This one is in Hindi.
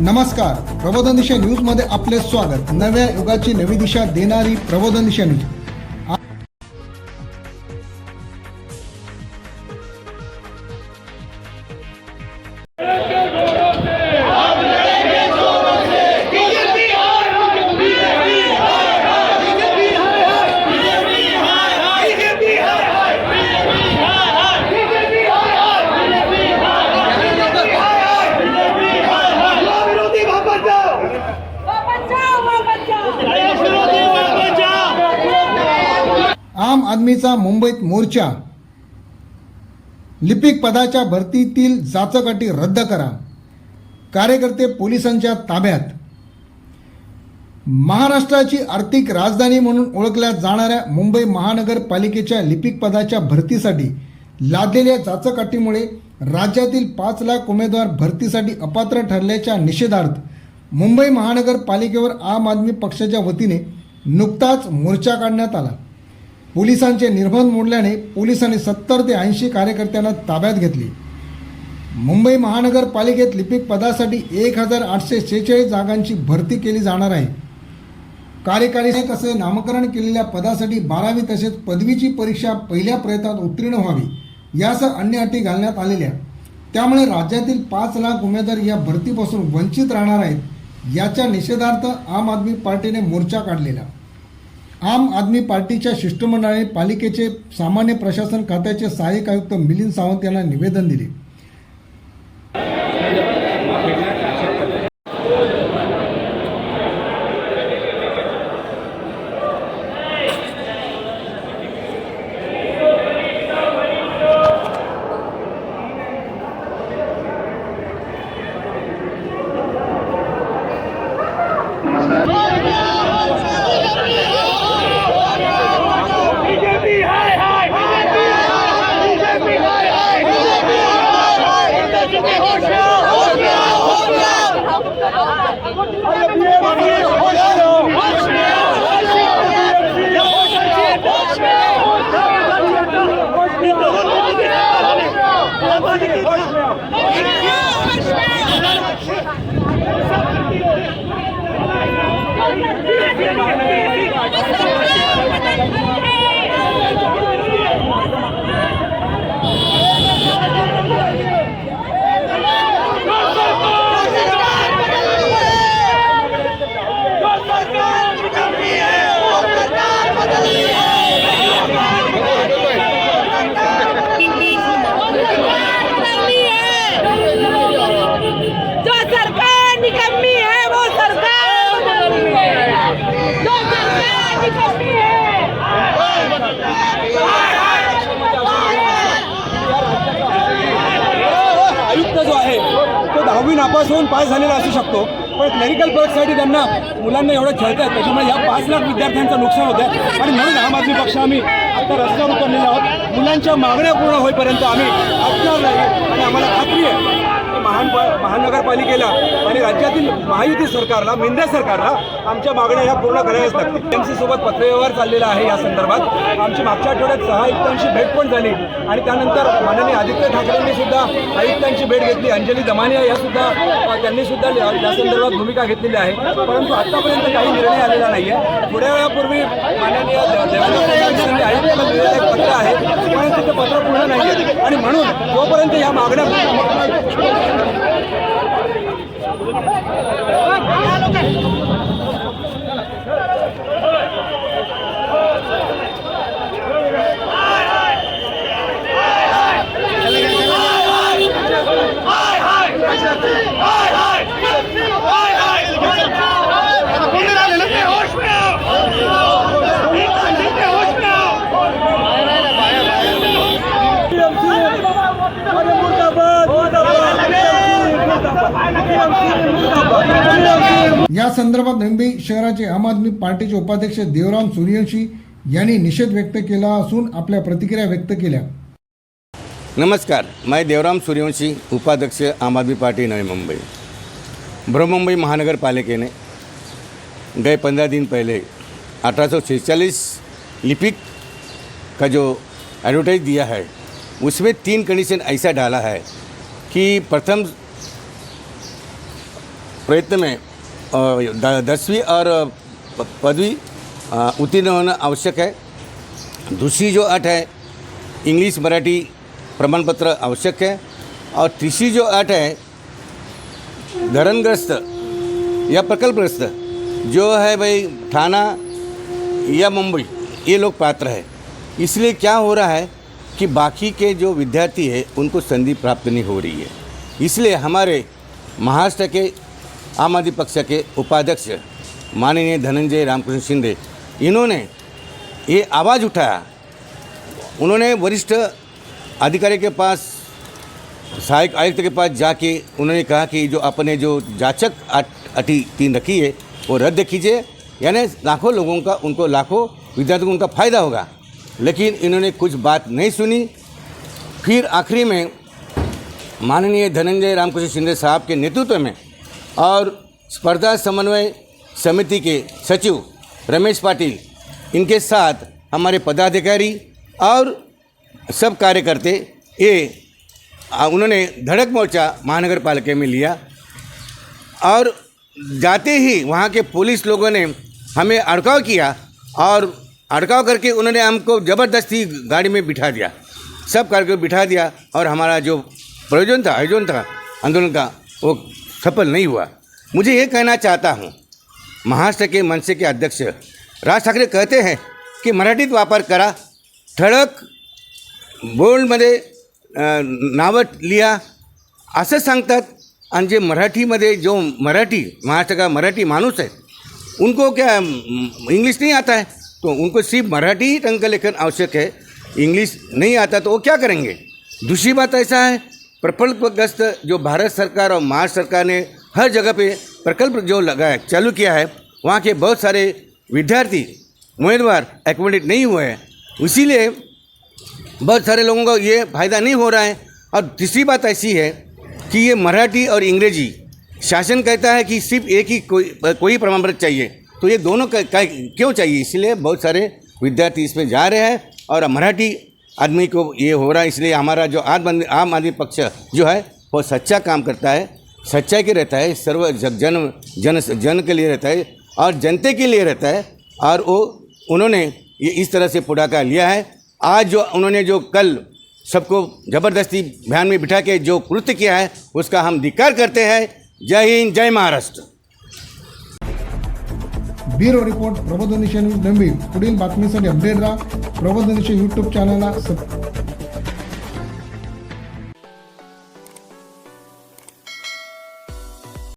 नमस्कार प्रबोधन दिशा न्यूज मध्ये आपले स्वागत नव्या युगाची नवी दिशा देणारी प्रबोधन दिशा न्यूज आर्मीचा मुंबईत मोर्चा लिपिक पदाच्या भरतीतील जाचकाटी रद्द करा कार्यकर्ते पोलिसांच्या ताब्यात महाराष्ट्राची आर्थिक राजधानी म्हणून ओळखल्या जाणाऱ्या मुंबई महानगरपालिकेच्या लिपिक पदाच्या भरतीसाठी लादलेल्या जाचकाटीमुळे राज्यातील पाच लाख उमेदवार भरतीसाठी अपात्र ठरल्याच्या निषेधार्थ मुंबई महानगरपालिकेवर आम आदमी पक्षाच्या वतीने नुकताच मोर्चा काढण्यात आला पोलिसांचे निर्बंध मोडल्याने पोलिसांनी सत्तर ते ऐंशी कार्यकर्त्यांना ताब्यात घेतली मुंबई महानगरपालिकेत लिपिक पदासाठी एक हजार आठशे शेहेचाळीस जागांची भरती केली जाणार आहे कार्यकारीने तसे नामकरण केलेल्या पदासाठी बारावी तसेच पदवीची परीक्षा पहिल्या प्रयत्नात उत्तीर्ण व्हावी यासह अन्य अटी घालण्यात आलेल्या त्यामुळे राज्यातील पाच लाख उमेदवार या भरतीपासून वंचित राहणार आहेत याच्या निषेधार्थ आम आदमी पार्टीने मोर्चा काढलेला आम आदमी पार्टीच्या शिष्टमंडळाने पालिकेचे सामान्य प्रशासन खात्याचे सहाय्यक आयुक्त मिलिंद सावंत यांना निवेदन दिले दहावी नापास होऊन पास झालेला असू शकतो पण क्लेरिकल पक्षसाठी त्यांना मुलांना एवढं खेळत आहेत त्याच्यामुळे या पाच लाख विद्यार्थ्यांचं नुकसान होतं आणि म्हणून आम आदमी पक्ष आम्ही आता रस्त्यावर उतरलेलो आहोत मुलांच्या मागण्या पूर्ण होईपर्यंत आम्ही अटणार नाही आणि आम्हाला खात्री आहे महानगरपालिकेला आणि राज्यातील महायुती सरकारला मेंढ्या सरकारला आमच्या मागण्या ह्या पूर्ण कराव्याच लागतील एम सोबत पत्रव्यवहार चाललेला आहे या संदर्भात आमची मागच्या आठवड्यात सहा आयुक्तांची भेट पण झाली आणि त्यानंतर माननीय आदित्य ठाकरेंनी सुद्धा आयुक्तांची भेट घेतली अंजली दमानिया या सुद्धा त्यांनी सुद्धा या संदर्भात भूमिका घेतलेली आहे परंतु आतापर्यंत काही निर्णय आलेला नाही आहे थोड्या वेळापूर्वी माननीय देवेंद्र आयुक्तांना दिलेलं एक पत्र आहे पण ते पत्र पूर्ण नाही आहे आणि म्हणून जोपर्यंत या मागण्या या संदर्भात मुंबई शहराचे आम आदमी पार्टीचे उपाध्यक्ष देवराम सूर्यवंशी यांनी निषेध व्यक्त केला असून आपल्या प्रतिक्रिया व्यक्त केल्या नमस्कार मैं देवराम सूर्यवंशी उपाध्यक्ष आम आदमी पार्टी नवी मुंबई बृहमुंबई महानगरपालिकेने गए पंधरा दिन पहिले सो छेचाळीस लिपिक का जो एडवर्टाइज दिया है उसमें तीन कंडिशन ऐसा डाला है की प्रथम प्रयत्न में दसवीं और पदवी उत्तीर्ण होना आवश्यक है दूसरी जो आठ है इंग्लिश मराठी प्रमाण पत्र आवश्यक है और तीसरी जो आठ है धरणग्रस्त या प्रकल्पग्रस्त जो है भाई थाना या मुंबई ये लोग पात्र है इसलिए क्या हो रहा है कि बाकी के जो विद्यार्थी है उनको संधि प्राप्त नहीं हो रही है इसलिए हमारे महाराष्ट्र के आम आदमी पक्ष के उपाध्यक्ष माननीय धनंजय रामकृष्ण शिंदे इन्होंने ये आवाज़ उठाया उन्होंने वरिष्ठ अधिकारी के पास सहायक आयुक्त के पास जाके उन्होंने कहा कि जो अपने जो जाचक अटी तीन रखी है वो रद्द कीजिए यानी लाखों लोगों का उनको लाखों विद्यार्थियों को उनका फ़ायदा होगा लेकिन इन्होंने कुछ बात नहीं सुनी फिर आखिरी में माननीय धनंजय रामकृष्ण शिंदे साहब के नेतृत्व में और स्पर्धा समन्वय समिति के सचिव रमेश पाटिल इनके साथ हमारे पदाधिकारी और सब कार्यकर्ते ये उन्होंने धड़क मोर्चा महानगर पालिका में लिया और जाते ही वहाँ के पुलिस लोगों ने हमें अड़काव किया और अड़काव करके उन्होंने हमको ज़बरदस्ती गाड़ी में बिठा दिया सब कार्यक्रम बिठा दिया और हमारा जो प्रयोजन था आयोजन था आंदोलन का वो सफल नहीं हुआ मुझे ये कहना चाहता हूँ महाराष्ट्र के मनसे के अध्यक्ष राज ठाकरे कहते हैं कि मराठीत वापर करा ठळक बोल्डमध्ये मधे लिहा असं सांगतात आणि जे मराठीमध्ये जो मराठी महाराष्ट्र का मराठी माणूस आहे उनको क्या इंग्लिश नहीं आता है तो उनको सिर्फ मराठी ही टंक लेखन आवश्यक है इंग्लिश नहीं आता तो वो क्या करेंगे दूसरी बात ऐसा है प्रकल्पग्रस्त जो भारत सरकार और महाराष्ट्र सरकार ने हर जगह पे प्रकल्प जो लगाया चालू किया है वहाँ के बहुत सारे विद्यार्थी उम्मीदवार एकोमोडेट नहीं हुए हैं इसीलिए बहुत सारे लोगों को ये फायदा नहीं हो रहा है और तीसरी बात ऐसी है कि ये मराठी और अंग्रेजी शासन कहता है कि सिर्फ एक ही कोई कोई प्रमाण पत्र चाहिए तो ये दोनों का, का क्यों चाहिए इसलिए बहुत सारे विद्यार्थी इसमें जा रहे हैं और मराठी आदमी को ये हो रहा है इसलिए हमारा जो आम आदमी आम आदमी पक्ष जो है वो सच्चा काम करता है सच्चाई के रहता है सर्व जग जन जन जन के लिए रहता है और जनते के लिए रहता है और वो उन्होंने ये इस तरह से पुढ़ाका लिया है आज जो उन्होंने जो कल सबको ज़बरदस्ती ध्यान में बिठा के जो कृत्य किया है उसका हम धिक्कार करते हैं जय हिंद जय महाराष्ट्र ब्युरो रिपोर्ट प्रबोधनीच्या न्यूज लंबी पुढील बातमीसाठी अपडेट राहा प्रबोधनीच्या युट्यूब चॅनलला सब